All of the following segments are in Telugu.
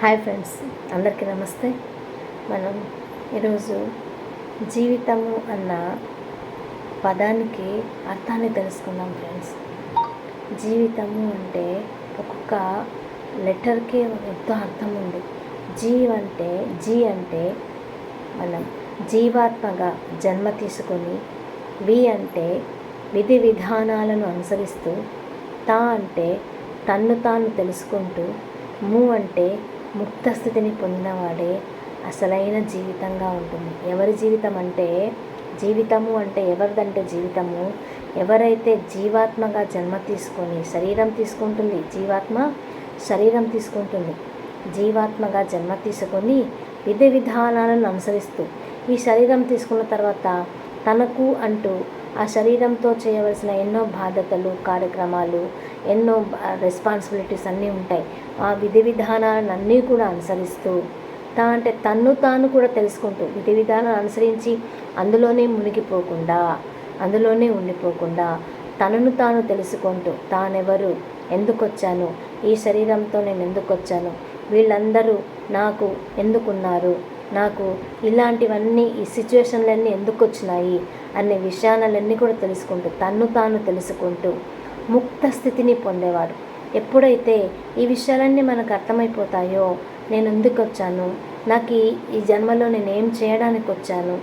హాయ్ ఫ్రెండ్స్ అందరికీ నమస్తే. మనం ఈరోజు జీవితము అన్న పదానికి అర్థాన్ని తెలుసుకుందాం ఫ్రెండ్స్. జీవితము అంటే ఒక్కొక్క లెటర్కి ఎంతో అర్థం ఉంది. జీవ్ అంటే జీ అంటే మనం జీవాత్మగా జన్మ తీసుకొని వి అంటే విధి విధానాలను అనుసరిస్తూ తా అంటే తన్ను తాను తెలుసుకుంటూ ము అంటే ముక్త స్థితిని పొందినవాడే అసలైన జీవితంగా ఉంటుంది. ఎవరి జీవితం అంటే జీవితము అంటే ఎవరిదంటే జీవితము? ఎవరైతే జీవాత్మగా జన్మ తీసుకొని శరీరం తీసుకుంటుంది జీవాత్మ శరీరం తీసుకుంటుంది జీవాత్మగా జన్మ తీసుకొని విధి విధానాలను అనుసరిస్తూ ఈ శరీరం తీసుకున్న తర్వాత తనకు అంటూ ఆ శరీరంతో చేయవలసిన ఎన్నో బాధ్యతలు కార్యక్రమాలు ఎన్నో రెస్పాన్సిబిలిటీస్ అన్నీ ఉంటాయి. ఆ విధి విధానాలను అన్నీ కూడా అనుసరిస్తూ తా అంటే తన్ను తాను కూడా తెలుసుకుంటూ విధి విధానాలు అనుసరించి అందులోనే మునిగిపోకుండా అందులోనే ఉండిపోకుండా తనను తాను తెలుసుకుంటూ తానెవరు ఎందుకు వచ్చాను ఈ శరీరంతో నేను ఎందుకు వచ్చాను వీళ్ళందరూ నాకు ఎందుకున్నారు నాకు ఇలాంటివన్నీ ఈ సిచ్యువేషన్లన్నీ ఎందుకు వచ్చినాయి అనే విషయాలన్నీ కూడా తెలుసుకుంటూ తన్ను తాను తెలుసుకుంటూ ముక్త స్థితిని పొందేవాడు. ఎప్పుడైతే ఈ విషయాలన్నీ మనకు అర్థమైపోతాయో నేను ఎందుకు వచ్చాను? నాకు ఈ ఈ జన్మలో నేను ఏం చేయడానికి వచ్చాను?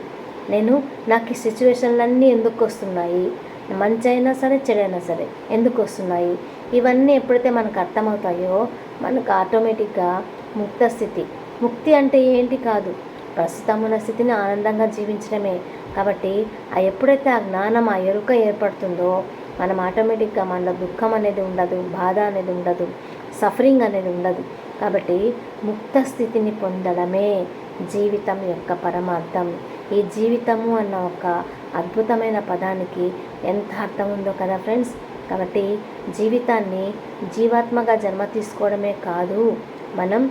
నేను నాకు ఈ సిచ్యువేషన్లన్నీ ఎందుకు వస్తున్నాయి? మంచి అయినా సరే చెడైనా సరే ఎందుకు వస్తున్నాయి? ఇవన్నీ ఎప్పుడైతే మనకు అర్థమవుతాయో మనకు ఆటోమేటిక్గా ముక్త స్థితి ముక్తి అంటే ఏంటి కాదు. ప్రస్తుతం ఉన్న స్థితిని ఆనందంగా జీవించడమే. కాబట్టి ఆ ఎప్పుడైతే ఆ జ్ఞానం ఆ ఎరుక ఏర్పడుతుందో మనం ఆటోమేటిక్గా మనలో దుఃఖం అనేది ఉండదు బాధ అనేది ఉండదు సఫరింగ్ అనేది ఉండదు. కాబట్టి ముక్త స్థితిని పొందడమే జీవితం యొక్క పరమార్థం. ఈ జీవితము అన్న ఒక అద్భుతమైన పదానికి ఎంత అర్థం ఉందో కదా ఫ్రెండ్స్ కాబట్టి జీవితాన్ని జీవాత్మగా జన్మ తీసుకోవడమే కాదు. మనం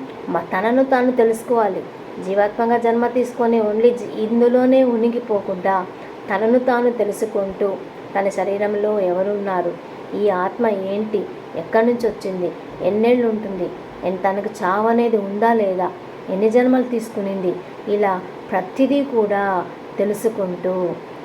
తనను తాను తెలుసుకోవాలి. జీవాత్మగా జన్మ తీసుకొని ఓన్లీ ఇందులోనే ఉనిగిపోకుండా తనను తాను తెలుసుకుంటూ తన శరీరంలో ఎవరున్నారు? ఈ ఆత్మ ఏంటి? ఎక్కడి నుంచి వచ్చింది? ఎన్నేళ్ళు ఉంటుంది? తనకు చావు అనేది ఉందా లేదా? ఎన్ని జన్మలు తీసుకునింది? ఇలా ప్రతిదీ కూడా తెలుసుకుంటూ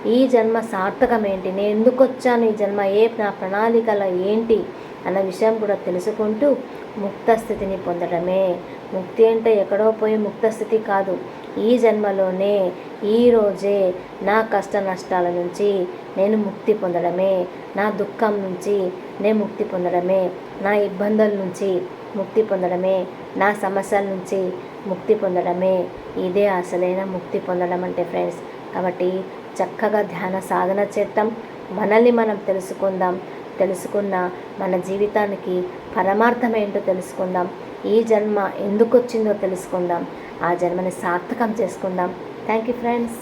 ఈ జన్మ సార్థకమేంటి? నేను ఎందుకు వచ్చాను? ఈ జన్మ ఏ నా ప్రణాళికల ఏంటి? అన్న విషయం కూడా తెలుసుకుంటూ ముక్త స్థితిని పొందడమే. ముక్తి అంటే ఎక్కడో పోయి ముక్త స్థితి కాదు. ఈ జన్మలోనే ఈరోజే నా కష్ట నష్టాల నుంచి నేను ముక్తి పొందడమే. నా దుఃఖం నుంచి నేను ముక్తి పొందడమే. నా ఇబ్బందుల నుంచి ముక్తి పొందడమే. నా సమస్యల నుంచి ముక్తి పొందడమే. ఇదే అసలైన ముక్తి పొందడం అంటే ఫ్రెండ్స్. కాబట్టి చక్కగా ధ్యాన సాధన చేద్దాం. మనల్ని మనం తెలుసుకుందాం. తెలుసుకున్న మన జీవితానికి పరమార్థం ఏంటో తెలుసుకుందాం. ఈ జన్మ ఎందుకు వచ్చిందో తెలుసుకుందాం. ఆ జన్మని సార్థకం చేసుకుందాం. Thank you friends